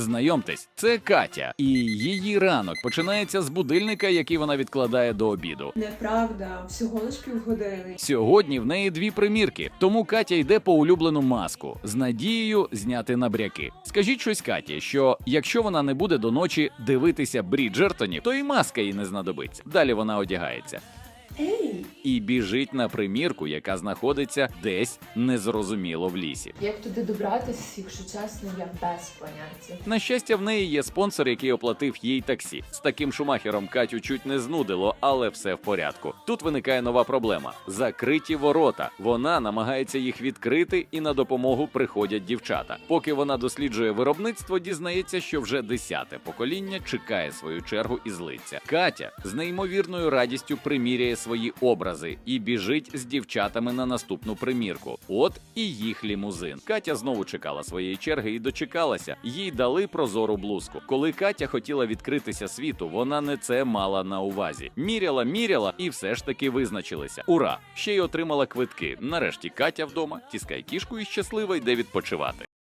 Знайомтесь, це Катя, і її ранок починається з будильника, який вона відкладає до обіду. Неправда, всього лиш півгодини. Сьогодні в неї дві примірки, тому Катя йде по улюблену маску з надією зняти набряки. Скажіть щось Каті, що якщо вона не буде до ночі дивитися Бріджертонів, то і маска їй не знадобиться. Далі вона одягається Ей, і біжить на примірку, яка знаходиться десь незрозуміло в лісі. Як туди добратися, якщо чесно, я без поняття. На щастя, в неї є спонсор, який оплатив їй таксі. З таким шумахером Катю чуть не знудило, але все в порядку. Тут виникає нова проблема: закриті ворота. Вона намагається їх відкрити, і на допомогу приходять дівчата. Поки вона досліджує виробництво, дізнається, що вже десяте покоління чекає свою чергу і злиться. Катя з неймовірною радістю приміряє свої образи і біжить з дівчатами на наступну примірку. От і їх лімузин. Катя знову чекала своєї черги і дочекалася. Їй дали прозору блузку. Коли Катя хотіла відкритися світу, вона не це мала на увазі. Міряла, міряла і все ж таки визначилися. Ура! Ще й отримала квитки. Нарешті Катя вдома тіскає кішку і щасливо йде відпочивати.